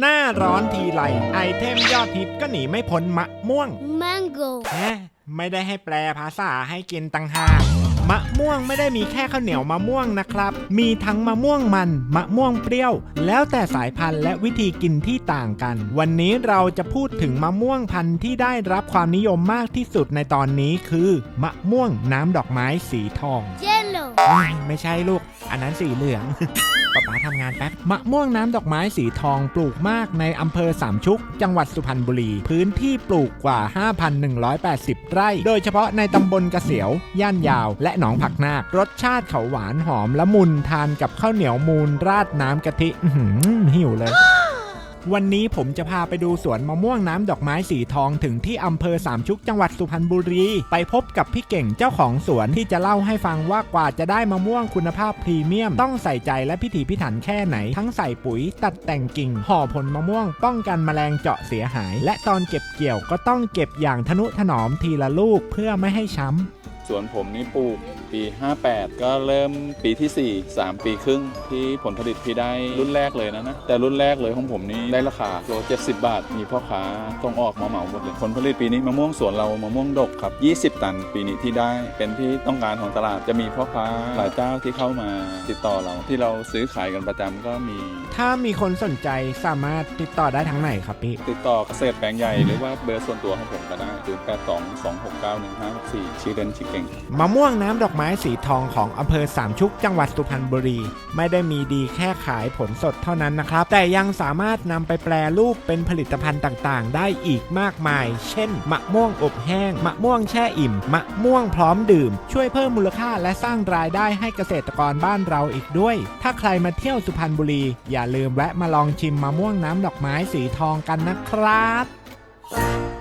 หน้าร้อนทีไรไอเทมยอดฮิตก็หนีไม่พ้นมะม่วง mango แหมไม่ได้ให้แปลภาษาให้กินตังหากมะม่วงไม่ได้มีแค่ข้าวเหนียวมะม่วงนะครับ มีทั้งมะม่วงมัน มะม่วงเปรี้ยว แล้วแต่สายพันธุ์และวิธีกินที่ต่างกัน วันนี้เราจะพูดถึงมะม่วงพันธุ์ที่ได้รับความนิยมมากที่สุดในตอนนี้คือ มะม่วงน้ำดอกไม้สีทอง yellow เอ้ยไม่ใช่ลูก อันนั้นสีเหลืองป๊าป๊าทำงานแป๊บมะม่วงน้ำดอกไม้สีทองปลูกมากในอำเภอสามชุก จังหวัดสุพรรณบุรี พื้นที่ปลูกกว่า 5,180 ไร่ โดยเฉพาะในตำบลกระเสียว ย่านยาว และหนองผักนาครสชาติเขาหวานหอมละมุนทานกับข้าวเหนียวมูนราดน้ำกะทิหิวเลย วันนี้ผมจะพาไปดูสวนมะม่วงน้ำดอกไม้สีทองถึงที่อำเภอสามชุกจังหวัดสุพรรณบุรี ไปพบกับพี่เก่งเจ้าของสวนที่จะเล่าให้ฟังว่ากว่าจะได้มะม่วงคุณภาพพรีเมียม ต้องใส่ใจและพิถีพิถันแค่ไหน ทั้งใส่ปุ๋ย ตัดแต่งกิ่ง ห่อผลมะม่วง ป้องกันแมลงเจาะเสียหาย และตอนเก็บเกี่ยวก็ต้องเก็บอย่างทนุถนอมทีละลูกเพื่อไม่ให้ช้ำสวนผมนี่ปลูก ปี 58 ก็เริ่มปีที่ 4 3 ปีครึ่งที่ผลผลิตที่ได้รุ่นแรกเลยนะนะ แต่รุ่นแรกเลยของผมนี่ได้ราคาโล70 บาท มีพ่อค้าส่งออกมาเหมาหมดเลยผลผลิตปีนี้มะม่วงสวนเรามะม่วงดกครับ 20 ตันปีนี้ที่ได้เป็นที่ต้องการของตลาดจะมีพ่อค้าหลายเจ้าที่เข้ามาติดต่อเราที่เราซื้อขายกันประจำก็มี ถ้ามีคนสนใจสามารถติดต่อได้ทั้งไหนครับพี่ ติดต่อเกษตรแปลงใหญ่หรือว่าเบอร์ส่วนตัวของผมก็ได้0822691564ชื่อเล่นชื่อเก่งมะม่วงน้ำดอกไม้สีทองของอำเภอสามชุกจังหวัดสุพรรณบุรี ไม่ได้มีดีแค่ขายผลสดเท่านั้นนะครับ แต่ยังสามารถนำไปแปรรูปเป็นผลิตภัณฑ์ต่างๆ ได้อีกมากมาย เช่น มะม่วงอบแห้ง มะม่วงแช่อิ่ม มะม่วงพร้อมดื่ม ช่วยเพิ่มมูลค่าและสร้างรายได้ให้เกษตรกรบ้านเราอีกด้วย ถ้าใครมาเที่ยวสุพรรณบุรี อย่าลืมแวะมาลองชิมมะม่วงน้ำดอกไม้สีทองกันนะครับ